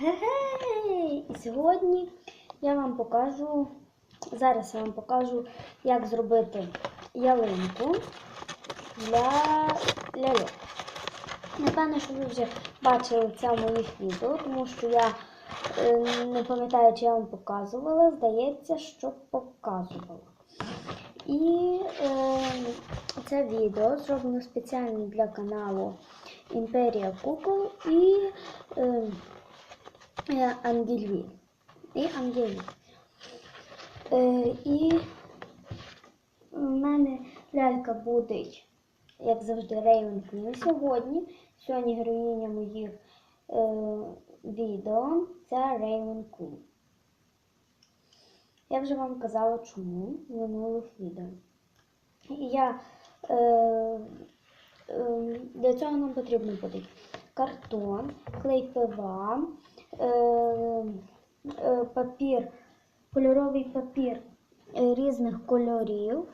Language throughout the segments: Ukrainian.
Гей! І сьогодні я вам покажу, зараз я вам покажу, як зробити ялинку для ляльок. Напевно, що ви вже бачили це в моїх відео, тому що я е, не пам'ятаю, чи я вам показувала. Здається, що показувала. І е, це відео зроблено спеціально для каналу Імперія Кукол і е, е, Ангельві. І Ангельві. Е, і в мене лялька буде, як завжди, Рейвенквін. Сьогодні, сьогодні героїня моїх е, відео це Рейвенквін. Я вже вам казала, чому в минулих відео. Я е, е, для цього нам потрібно буде картон, клей ПВА, е, е, папір, кольоровий папір е, різних кольорів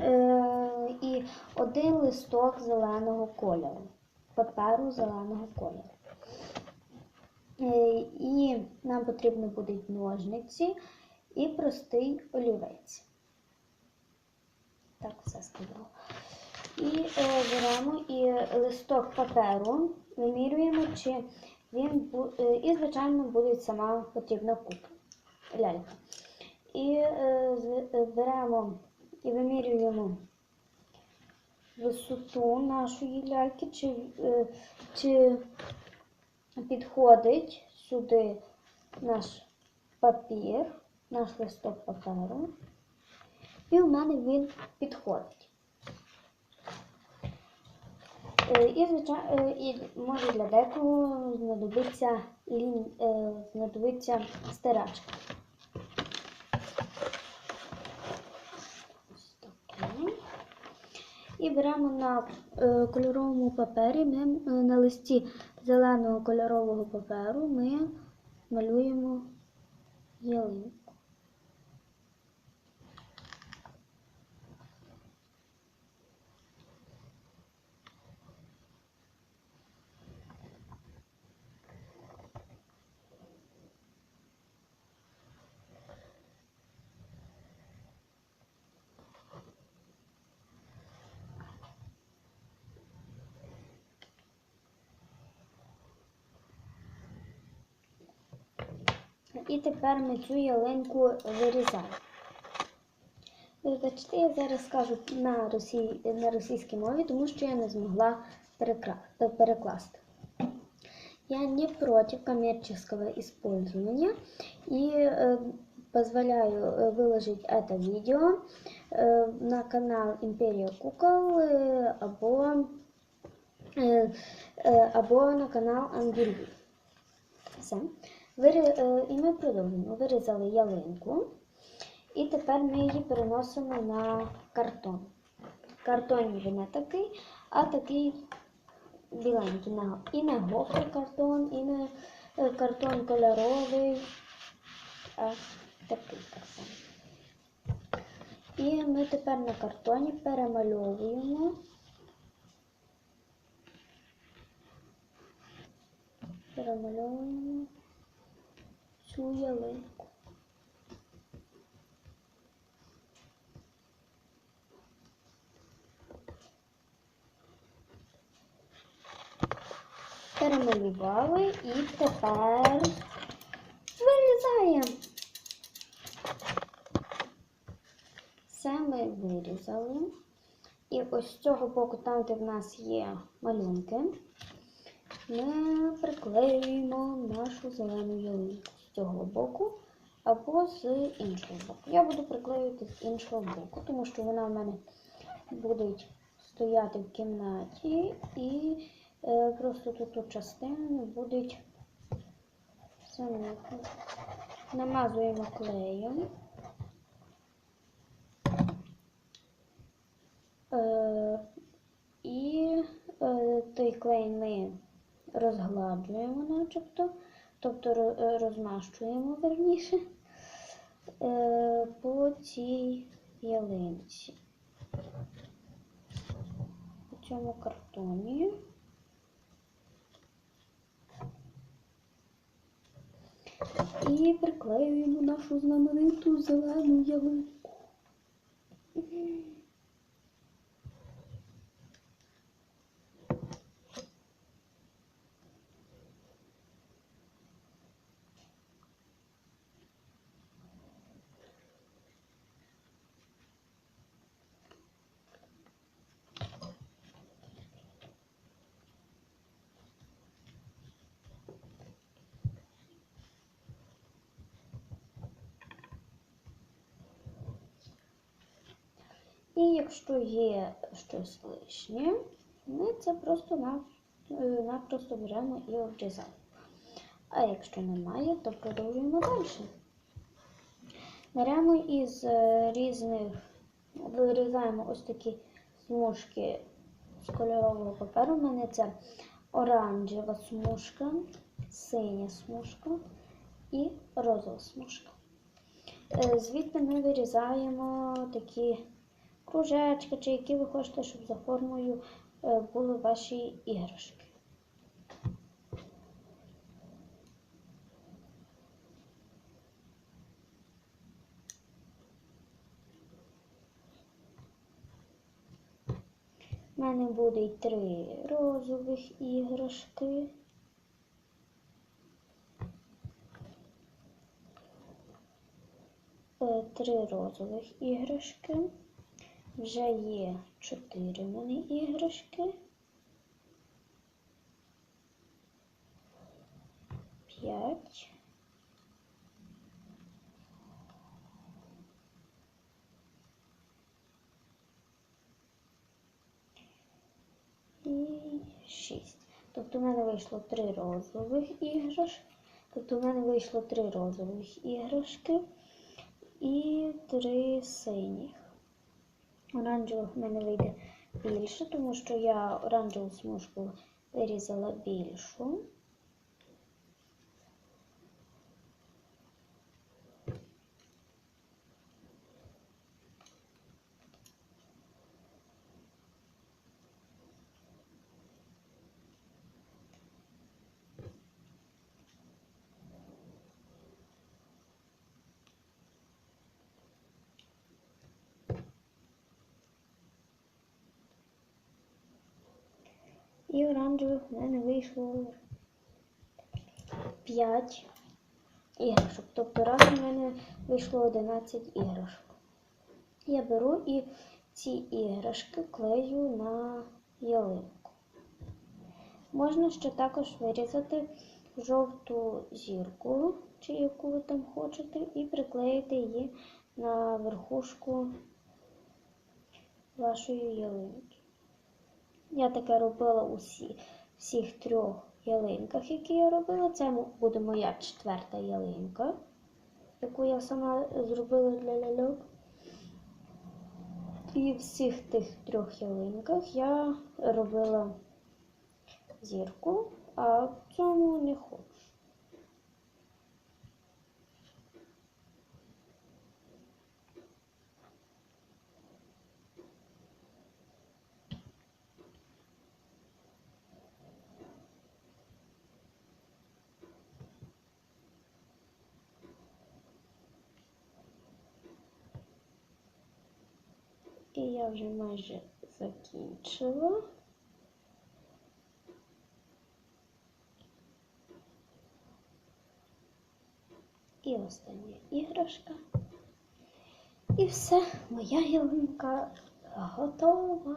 е, і один листок зеленого кольору, паперу зеленого кольору. Е, і нам потрібно будуть ножниці і простий олівець. Так, все сказала. І е, беремо і листок паперу, вимірюємо, чи він е, і, звичайно, буде сама потрібна купа лялька. І е, е, беремо і вимірюємо висоту нашої ляльки, чи, чи підходить сюди наш папір, наш листок паперу. І в мене він підходить. Е, І, звичайно, і може для декого знадобиться, лін, е, знадобиться стирачка. І беремо на е, кольоровому папері, ми е, на листі зеленого кольорового паперу ми малюємо ялинку. І тепер ми цю ялинку вирізаємо. Вибачте, я зараз скажу на, росій, на російській мові, тому що я не змогла перекра- пе- перекласти. Я не против коммерческого использования и э, позволяю э, выложить это видео э, на канал Империя Кукол э, або, э, э, або на канал Ангелі. Все. Е, І ми продовжуємо. Вирізали ялинку. І тепер ми її переносимо на картон. Картон вже не такий, а такий біленький. І не гофрокартон, і не е, картон кольоровий, а такий картон. І ми тепер на картоні перемальовуємо. Перемальовуємо цю ялинку. Перемалювали і тепер вирізаємо. Все ми вирізали. І ось з цього боку, там, де в нас є малюнки, ми приклеюємо нашу зелену ялинку цього боку або з іншого боку. Я буду приклеювати з іншого боку, тому що вона в мене буде стояти в кімнаті і е, просто тут тут частини будуть. Намазуємо клеєм. Е, і е, той клей ми розгладжуємо начебто, тобто е, розмащуємо верніше е, по цій ялинці. По цьому картоні. І приклеюємо нашу знамениту зелену ялинку. І якщо є щось лишнє, ми це просто на- е, беремо і обрізаємо. А якщо немає, то продовжуємо далі. Беремо із е, різних, вирізаємо ось такі смужки з кольорового паперу. У мене це оранжева смужка, синя смужка і розова смужка. Е, Звідти ми вирізаємо такі кружечки, чи які ви хочете, щоб за формою е, були ваші іграшки. У мене буде й три розових іграшки. Е, Три розових іграшки. Вже є чотири в мене іграшки. П'ять. І шість. Тобто в мене вийшло три розових іграшки. Тобто в мене вийшло три розових іграшки і три синіх. Оранжевих мене вийде більше, тому що я оранжеву смужку вирізала більшу. І оранжевих в мене вийшло 5 іграшок. Тобто разом в мене вийшло 11 іграшок. Я беру і ці іграшки клею на ялинку. Можна ще також вирізати жовту зірку, чи яку ви там хочете, і приклеїти її на верхушку вашої ялинки. Я таке робила у всіх трьох ялинках, які я робила. Це буде моя четверта ялинка, яку я сама зробила для ляльок. І в всіх тих трьох ялинках я робила зірку, а в цьому не хочу. І я вже майже закінчила. І остання іграшка. І все, моя ялинка готова.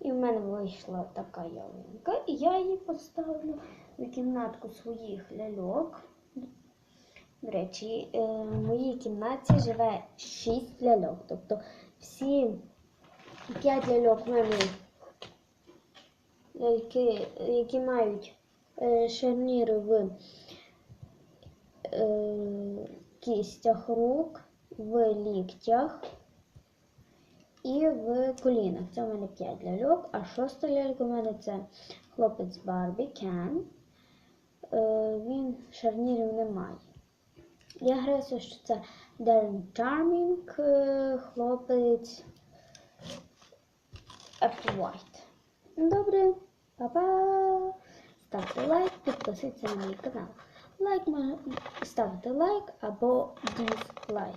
І в мене вийшла така ялинка, і я її поставлю в кімнатку своїх ляльок. До речі, е, в моїй кімнаті живе 6 ляльок. Тобто всі 5 ляльок в мене ляльки, які мають е, шарніри в е, кістях рук, в ліктях і в колінах. Це у мене 5 ляльок, а шоста лялька у мене це хлопець Барбі Кен. Він шарнірів не має. Я граюся, що це Darren Charming, е, хлопець Apple White. Добре, па-па! ставте лайк, підписуйтесь на мій канал. Лайк ставте лайк або дізлайк.